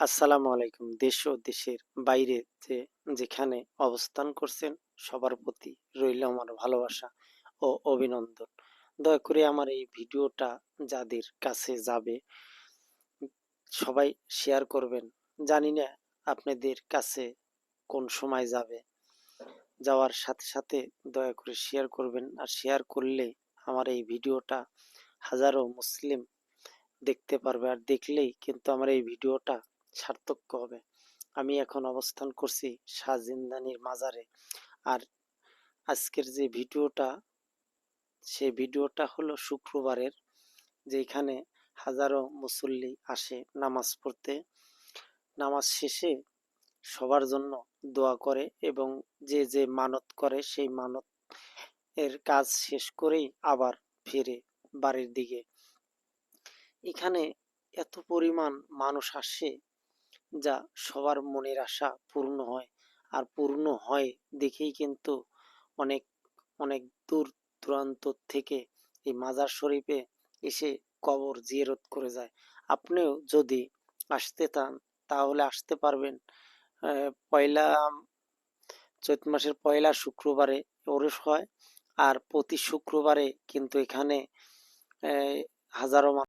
আসসালামু আলাইকুম। দেশ ও দেশের বাইরে যে, যেখানে অবস্থান করছেন, সবার প্রতি রইল আমার ভালোবাসা ও অভিনন্দন। দয়া করে আমার এই ভিডিওটা যাদের কাছে যাবে, সবাই শেয়ার করবেন। জানি না আপনাদের কাছে কোন সময় যাবে। যাওয়ার সাথে সাথে দয়া করে শেয়ার করবেন। আর শেয়ার করলে আমার এই ভিডিওটা হাজারো মুসলিম দেখতে পারবে। আর দেখলেই কিন্তু আমার এই ভিডিওটা সার্থক হবে। আমি এখন অবস্থান করছি শাহজিন্দানির মাজারে। আর আজকের যে ভিডিওটা, সেই ভিডিওটা হলো শুক্রবারের, যেখানে হাজারো মুসল্লি আসে নামাজ পড়তে। নামাজ শেষে সবার জন্য দোয়া করে এবং যে যে মানত করে, সেই মানত এর কাজ শেষ করেই আবার ফিরে বাড়ির দিকে। এখানে এত পরিমাণ মানুষ আসে যা সবার মনের আশা পূর্ণ হয়। আর পূর্ণ হয় দেখেই কিন্তু অনেক অনেক দূর দূরান্ত থেকে এই মাজার শরীফে এসে কবর জিয়ারত করে যায়। আপনিও যদি আসতে চান, তাহলে আসতে পারবেন। পয়লা, চৈত মাসের পয়লা শুক্রবারে ওরস হয়। আর প্রতি শুক্রবারে কিন্তু এখানে হাজারো